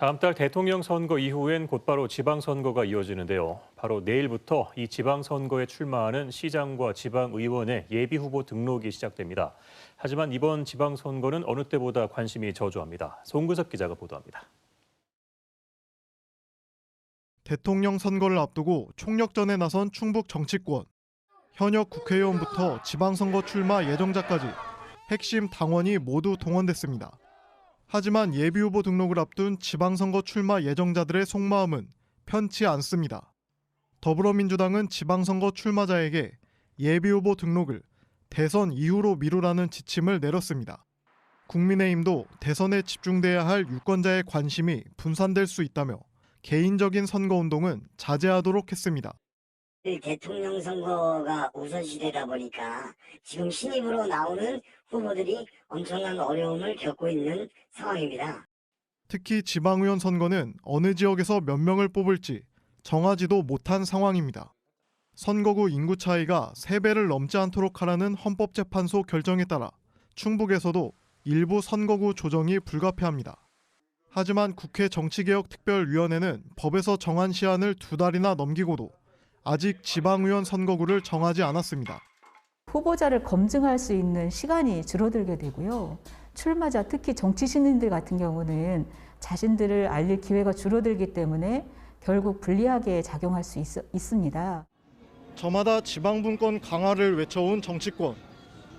다음 달 대통령 선거 이후엔 곧바로 지방선거가 이어지는데요. 바로 내일부터 이 지방선거에 출마하는 시장과 지방의원의 예비후보 등록이 시작됩니다. 하지만 이번 지방선거는 어느 때보다 관심이 저조합니다. 송근섭 기자가 보도합니다. 대통령 선거를 앞두고 총력전에 나선 충북 정치권. 현역 국회의원부터 지방선거 출마 예정자까지 핵심 당원이 모두 동원됐습니다. 하지만 예비후보 등록을 앞둔 지방선거 출마 예정자들의 속마음은 편치 않습니다. 더불어민주당은 지방선거 출마자에게 예비후보 등록을 대선 이후로 미루라는 지침을 내렸습니다. 국민의힘도 대선에 집중돼야 할 유권자의 관심이 분산될 수 있다며 개인적인 선거운동은 자제하도록 했습니다. 이 대통령 선거가 우선시되다 보니까 지금 신입으로 나오는 후보들이 엄청난 어려움을 겪고 있는 상황입니다. 특히 지방의원 선거는 어느 지역에서 몇 명을 뽑을지 정하지도 못한 상황입니다. 선거구 인구 차이가 3배를 넘지 않도록 하라는 헌법재판소 결정에 따라 충북에서도 일부 선거구 조정이 불가피합니다. 하지만 국회 정치개혁특별위원회는 법에서 정한 시한을 두 달이나 넘기고도 아직 지방의원 선거구를 정하지 않았습니다. 후보자를 검증할 수 있는 시간이 줄어들게 되고요. 출마자, 특히 정치 신인들 같은 경우는 자신들을 알릴 기회가 줄어들기 때문에 결국 불리하게 작용할 수 있, 있습니다. 저마다 지방분권 강화를 외쳐온 정치권.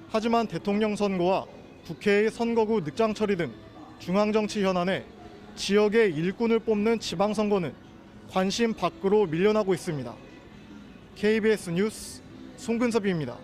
하지만 대통령 선거와 국회의 선거구 늑장 처리 등 중앙정치 현안에 지역의 일꾼을 뽑는 지방선거는 관심 밖으로 밀려나고 있습니다. KBS 뉴스 송근섭입니다.